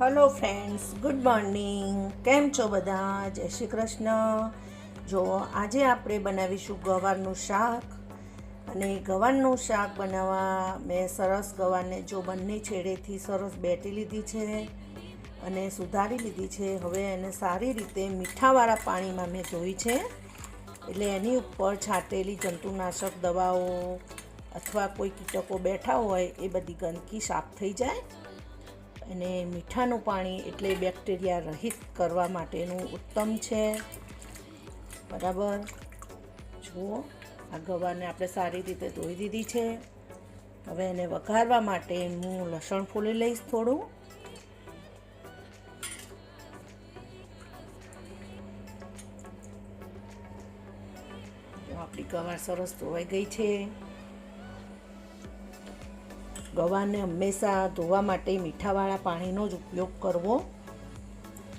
Hello friends good morning કેમ છો બધા? જય શ્રી કૃષ્ણ. જો, આજે આપણે બનાવીશું ગવારનું શાક. અને ગવારનું શાક બનાવવા મેં સરસ ગવારને જો બંને છેડેથી સરસ બેટી લીધી છે અને સુધારી લીધી છે. હવે એને સારી રીતે મીઠાવાળા પાણીમાં મેં ધોઈ છે. એટલે એની ઉપર છાંટેલી જંતુનાશક દવાઓ અથવા કોઈ કીટકો બેઠા હોય એ બધી ગંદકી સાફ થઈ જાય. અને મીઠાનું પાણી એટલે બેક્ટેરિયા રહિત કરવા માટેનું ઉત્તમ છે. બરાબર? જુઓ, આ ગવારને આપણે સારી રીતે ધોઈ દીધી છે. હવે એને વઘારવા માટે હું લસણ ફૂલી લઈશ થોડું. આપણી ગવાર સરસ ધોવાઈ ગઈ છે. ગવારને હંમેશા ધોવા માટે મીઠાવાળા પાણીનો જ ઉપયોગ કરવો.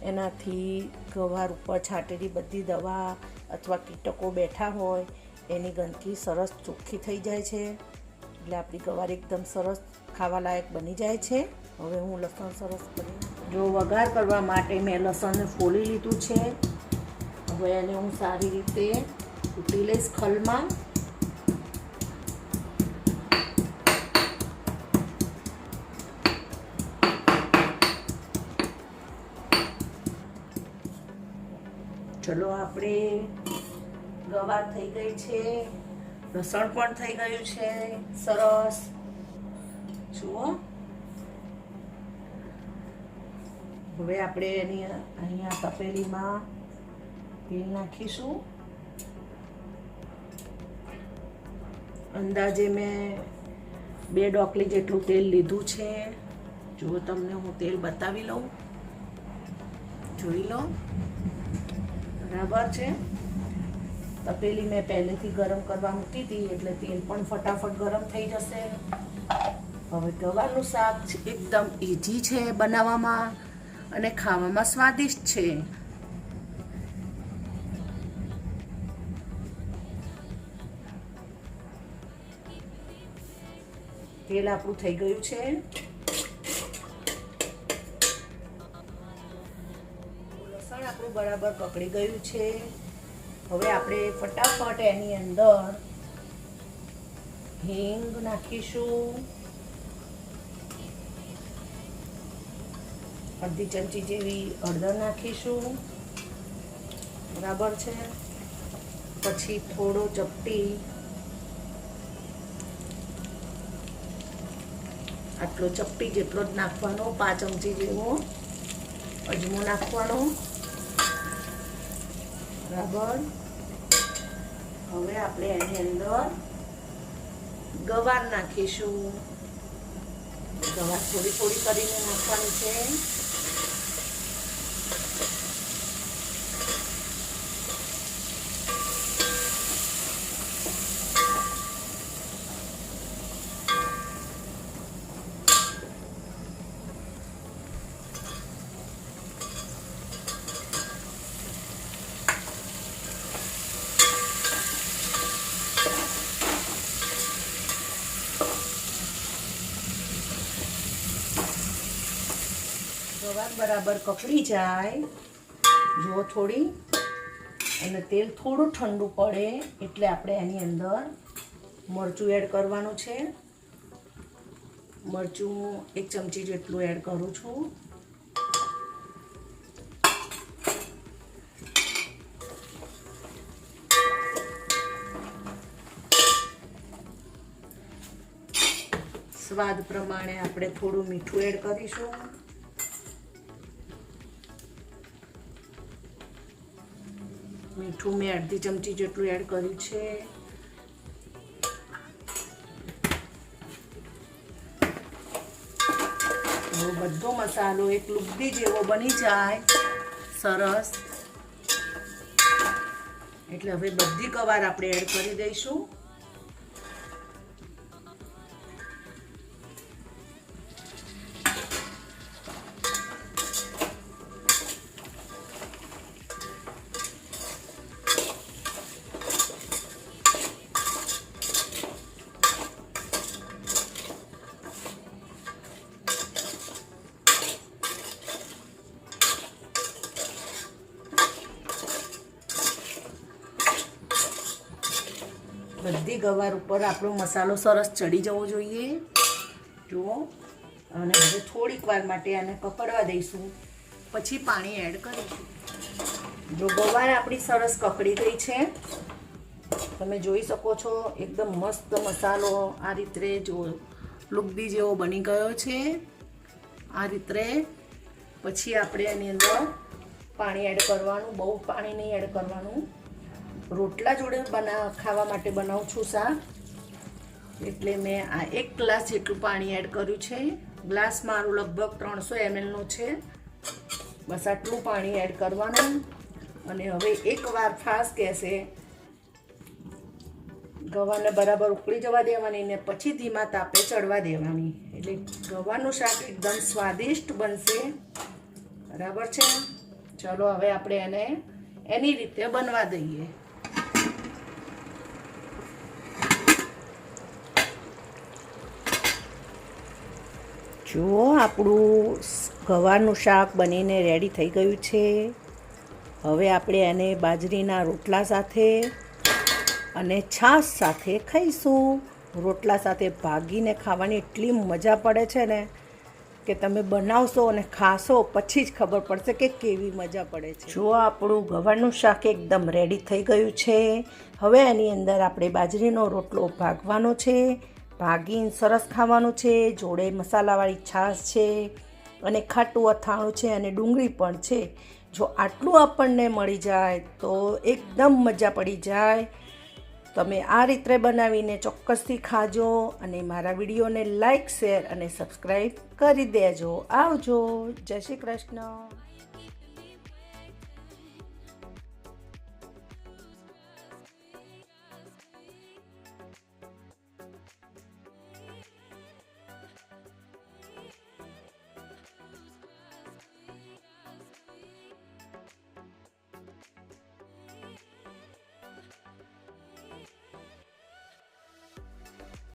એનાથી ગવાર ઉપર છાંટેલી બધી દવા અથવા કીટકો બેઠા હોય, એની ગંદકી સરસ ચોખ્ખી થઈ જાય છે. એટલે આપણી ગવાર એકદમ સરસ ખાવાલાયક બની જાય છે. હવે હું લસણ સરસ કરી જો વઘાર કરવા માટે મેં લસણને ફોલી લીધું છે. હવે એને હું સારી રીતે કૂટી લઈશ ખલમાં. ચલો આપણે ગવાર થઈ ગઈ છે. લસણ પણ થઈ ગયું છે. સરસ. જુઓ. હવે આપણે એની અહીંયા તપેલીમાં તેલ નાખીશું. અંદાજે મેં બે ડોકલી જેટલું તેલ લીધું છે. જુઓ તમને હું તેલ બતાવી લઉં. જોઈ લો. બરાબર છે. તપેલી મેં પહેલેથી ગરમ કરવા મૂકી હતી, એટલે તેલ પણ ફટાફટ ગરમ થઈ જશે. હવે ગવારનું શાક એકદમ ઇઝી છે બનાવવામાં અને ખાવામાં સ્વાદિષ્ટ છે. તેલ આપણું થઈ ગયું છે. આપણું બરાબર પકડી ગયું છે. હવે આપણે ફટાફટ એની અંદર હિંગ નાખીશું. અડધી ચમચી જેવી હળદર નાખીશું. બરાબર છે. પછી થોડો ચપટી આટલો ચપટી જેટલો જ નાખવાનો, પાંચ ચમચી જેવો અજમો નાખવાનો. બરાબર? હવે આપણે એની અંદર ગવાર નાખીશું. ગવાર થોડી થોડી કરીને નાખવાની છે. ગવાર બરાબર કકડી જાય. જો થોડી. અને તેલ થોડું ઠંડુ પડે એટલે આપણે એની અંદર મરચું એડ કરવાનું છે. મરચું એક ચમચી જેટલું એડ કરું છું. સ્વાદ પ્રમાણે આપણે થોડું મીઠું એડ કરીશું. મીઠું મેં અડધી ચમચી જેટલું એડ કર્યું છે. બધો મસાલો એક લુગડી જેવો બની જાય. સરસ. એટલે હવે બધી કવાર આપણે એડ કરી દઈશું. બધી ગવાર ઉપર આપણો મસાલો સરસ ચડી જવો જોઈએ. જુઓ. અને હવે થોડીક વાર માટે આને કકડવા દઈશું. પછી પાણી એડ કરીશું. જો ગવાર આપણી સરસ કકડી ગઈ છે. તમે જોઈ શકો છો એકદમ મસ્ત મસાલો આ રીતે જો લુગદી જેવો બની ગયો છે. આ રીતે પછી આપણે એની અંદર પાણી એડ કરવાનું, બહુ પાણી નહીં એડ કરવાનું. રોટલા જોડે બના, ખાવા માટે બનાવું છું શાક. એટલે મેં આ એક ગ્લાસ જેટલું પાણી એડ કર્યું છે. ગ્લાસ મારું લગભગ ત્રણસો એમએલનું છે. બસ આટલું પાણી એડ કરવાનું. અને હવે એકવાર ફાસ્ટ ગેસે ગવાને બરાબર ઉકળી જવા દેવાની ને પછી ધીમા તાપે ચડવા દેવાની. એટલે ગવાનું શાક એકદમ સ્વાદિષ્ટ બનશે. બરાબર છે? ચલો, હવે આપણે એને એની રીતે બનવા દઈએ. જુઓ, આપણું ગવારનું શાક બનીને રેડી થઈ ગયું છે. હવે આપણે એને બાજરીના રોટલા સાથે અને છાશ સાથે ખાઈશું. રોટલા સાથે ભાગીને ખાવાની એટલી મજા પડે છે ને કે તમે બનાવશો અને ખાશો, પછી જ ખબર પડશે કે કેવી મજા પડે છે. જો આપણું ગવારનું શાક એકદમ રેડી થઈ ગયું છે. હવે એની અંદર આપણે બાજરીનો રોટલો ભાગવાનો છે. ભાગીને સરસ ખાવાનું છે, જોડે મસાલાવાળી છાશ છે અને ખાટું અથાણું છે અને ડુંગળી પણ છે. જો આટલું આપણને મળી જાય તો એકદમ મજા પડી જાય. તમે આ રીતે બનાવીને ચોક્કસથી ખાજો અને મારા વિડીયોને લાઈક, શેર અને સબસ્ક્રાઈબ કરી દેજો. આવજો. જય શ્રી કૃષ્ણ.